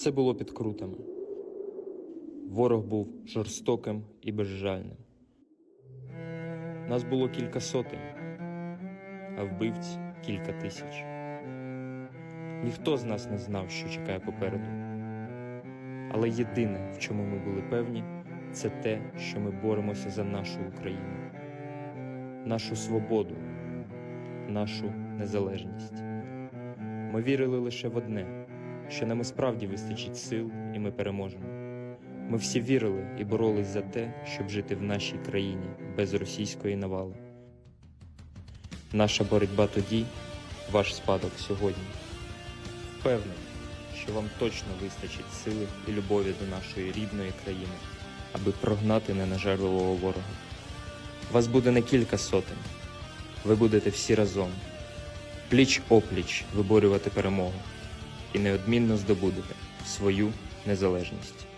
Це було під крутами. Ворог був жорстоким і безжальним. Нас було кілька сотень, а вбивць кілька тисяч. Ніхто з нас не знав, що чекає попереду. Але єдине, в чому ми були певні, це те, що ми боремося за нашу Україну, нашу свободу, нашу незалежність. Ми вірили лише в одне, що нам і справді вистачить сил, і ми переможемо. Ми всі вірили і боролись за те, щоб жити в нашій країні без російської навали. Наша боротьба тоді, ваш спадок сьогодні. Впевнений, що вам точно вистачить сили і любові до нашої рідної країни, аби прогнати ненажерливого ворога. Вас буде не кілька сотень, ви будете всі разом, пліч опліч виборювати перемогу і неодмінно здобудете свою незалежність.